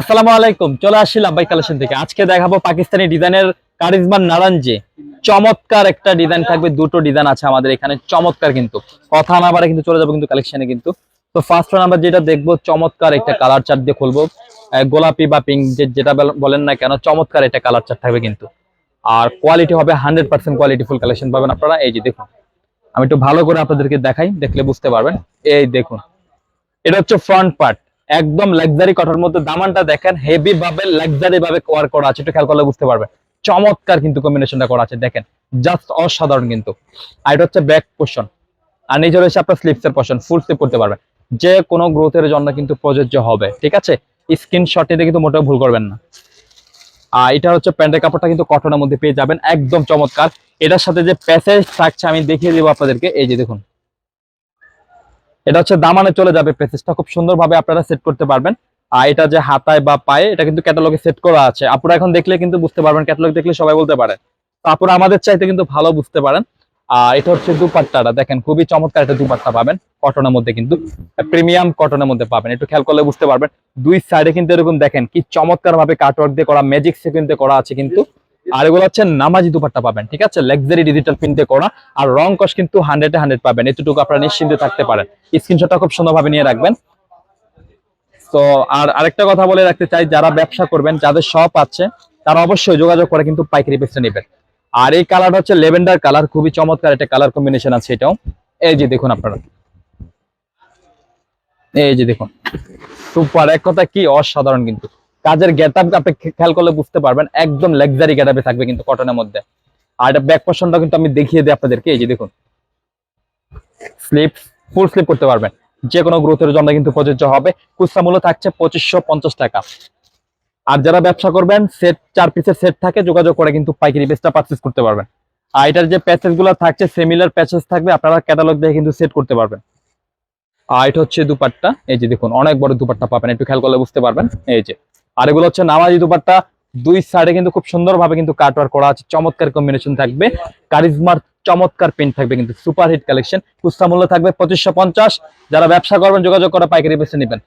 আসসালামু আলাইকুম, চলে আসছিলাম বাই কালেকশন থেকে। আজকে দেখাবো পাকিস্তানি ডিজাইনের কারিজমান নারাঞ্জে চমৎকার একটা ডিজাইন থাকবে, দুটো ডিজাইন আছে আমাদের এখানে, চমৎকার কিন্তু। কথা না বারে কিন্তু চলে যাব কিন্তু কালেকশনে কিন্তু। তো ফার্স্ট নাম্বার যেটা দেখব, চমৎকার একটা কালার চার্ট দিয়ে খুলবো। গোলাপি বা পিঙ্ক যেটা বলেন না কেন, চমৎকার একটা কালার চার্ট থাকবে কিন্তু। আর কোয়ালিটি হবে hundred percent quality full collection পাবেন আপনারা। এই যে দেখুন, আমি একটু ভালো করে আপনাদেরকে দেখাই, দেখলে বুঝতে পারবেন। এই দেখুন, এটা হচ্ছে ফ্রন্ট পার্ট একদম লাক্সারি কটার মধ্যে দামানটা দেখেন হেভি ভাবে লাক্সারি ভাবে কভার করা আছে, একটু খেয়াল করলে বুঝতে পারবেন। চমৎকার কিন্তু কম্বিনেশনটা করা আছে, দেখেন। জাস্ট অসাধারণ কিন্তু। আর এটা হচ্ছে ব্যাক পোর্শন আর নিচে রয়েছে আপনার স্লিপস এর পোর্শন ফুল স্লিপ করতে পারবেন। যে কোনো গ্রোথের জন্য কিন্তু প্রযোজ্য হবে, ঠিক আছে? স্ক্রিনশট নিতে কিন্তু মোটেও ভুল করবেন না। আর এটা হচ্ছে প্যান্টের কাপড়টা কিন্তু কটনের মধ্যে পেয়ে যাবেন, একদম চমৎকার। এটার সাথে যে প্যাসেজ থাকছে, আমি দেখিয়ে দেবো আপনাদেরকে। এই যে দেখুন। এটা হচ্ছে দামানে চলে যাবে প্যাসেজটা খুব সুন্দরভাবে আপনারা সেট করতে পারবেন। আর এটা যে হাতায় বা পায়ে, এটা কিন্তু ক্যাটালগে সেট করা আছে। আপনারা এখন দেখলে কিন্তু বুঝতে পারবেন ক্যাটালগ দেখলে সবাই বলতে পারে। তো আপনারা আমাদের চাইতে কিন্তু ভালো বুঝতে পারেন। আর এটা হচ্ছে দুপাট্টাটা, দেখেন খুবই চমৎকার একটা দুপাট্টা পাবেন। কটনের মধ্যে কিন্তু প্রিমিয়াম কটনের মধ্যে পাবেন। একটু খেয়াল করলে বুঝতে পারবেন। দুই সাইডে কিন্তু এরকম দেখেন কি চমৎকার ভাবে কাটওয়ার্ক দিয়ে করা ম্যাজিক সিকুয়েন্সে করা আছে কিন্তু। আর এগুলো হচ্ছে নামাজি দুপাট্টা পাবেন, ঠিক আছে? লাক্সারি ডিজিটাল প্রিন্টে করা, আর রং কস কিন্তু হান্ড্রেডে হান্ড্রেড পাবেন, এতটুকু আপনারা নিশ্চিন্তে থাকতে পারেন। স্ক্রিনশটটা খুব সুন্দরভাবে নিয়ে রাখবেন। তো আর আরেকটা কথা বলে রাখতে চাই, যারা ব্যবসা করবেন, যাদের শপ আছে, তারা অবশ্যই যোগাযোগ করে কিন্তু পাইকারি বেচতে নেবেন। আর এই কালারটা হচ্ছে লেভেন্ডার কালার খুবই চমৎকার একটা কালার কম্বিনেশন আছে এটাও। এই যে দেখুন আপনারা। এই যে দেখুন। সুপার, এক কথা কি অসাধারণ কিন্তু। কাজের গেট আপ আপনি খেয়াল করলে বুঝতে পারবেন, একদম লাক্সারি গেট আপে থাকবে কিন্তু কটনের মধ্যে। আর এটা ব্যাক পোর্শনটা কিন্তু আমি দেখিয়ে দিই আপনাদেরকে, এই যে দেখুন। স্লিপ ফুল স্লিপ করতে পারবেন। যে কোনো গ্রোথের জন্য কিন্তু প্রযোজ্য হবে। খুচরা মূল্য থাকছে পঁচিশশো পঞ্চাশ টাকা। আর যারা ব্যবসা করবেন সেট চার পিসের সেট থাকে, যোগাযোগ করে কিন্তু পাইকারি বেসটা পারচেস করতে পারবেন। আর এটার যে প্যাচেসগুলো থাকছে সিমিলার প্যাচেস থাকবে, আপনারা ক্যাটালগ দিয়ে কিন্তু সেট করতে পারবেন। আর এটা হচ্ছে দুপাট্টা। এই যে দেখুন, অনেক বড় দুপাট্টা পাবেন। একটু খেয়াল করলে বুঝতে পারবেন। এই যে আর এগুলো হচ্ছে নামাজি দুপাট্টা। দুই সাইডে কিন্তু খুব সুন্দর ভাবে কিন্তু কাটওয়ার করা আছে। চমৎকার কম্বিনেশন থাকবে। কারিজমার চমৎকার প্রিন্ট থাকবে কিন্তু সুপার হিট কালেকশন খুচরা মূল্য থাকবে পঁচিশশো পঞ্চাশ। যারা ব্যবসা করবেন, যোগাযোগ করা পাইকারি বেছে নেবেন।